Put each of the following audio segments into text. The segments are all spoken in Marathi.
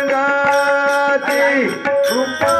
पांडुरंगाची कृपा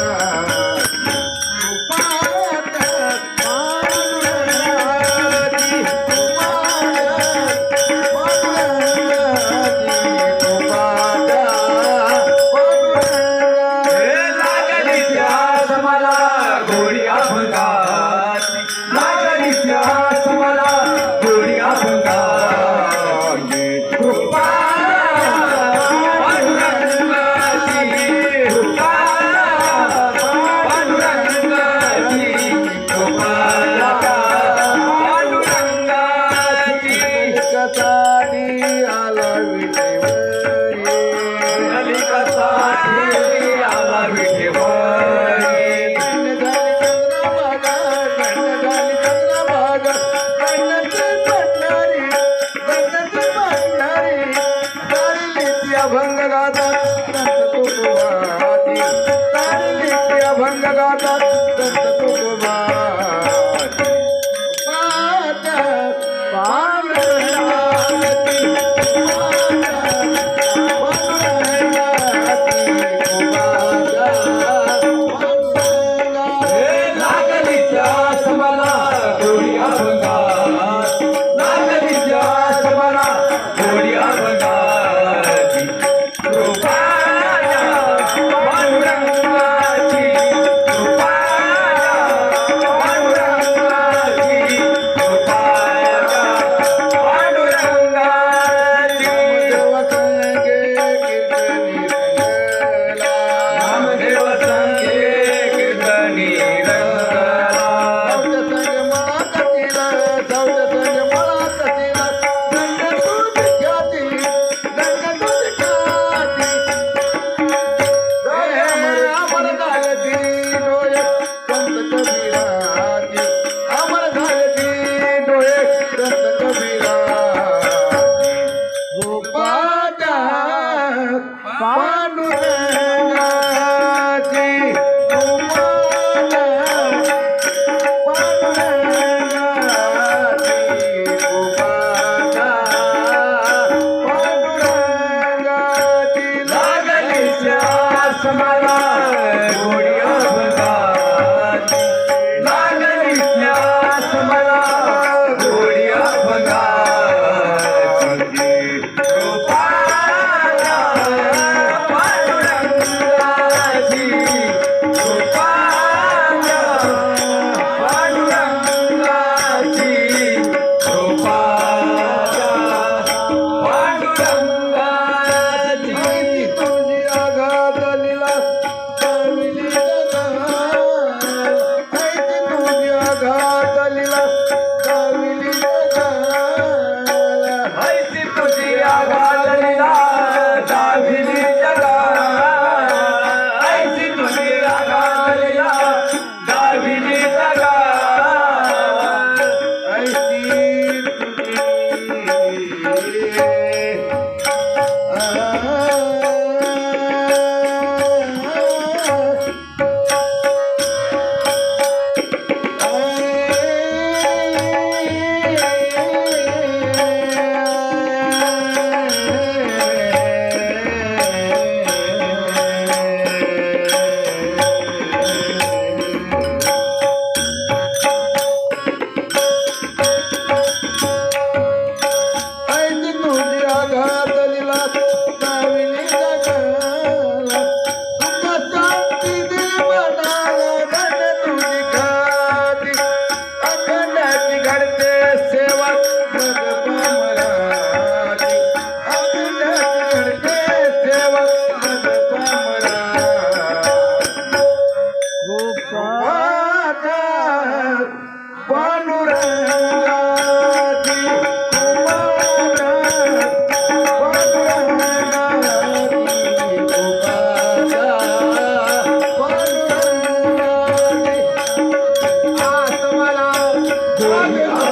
अनंत सुख भंग गाता Bye. Bye.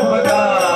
બધા.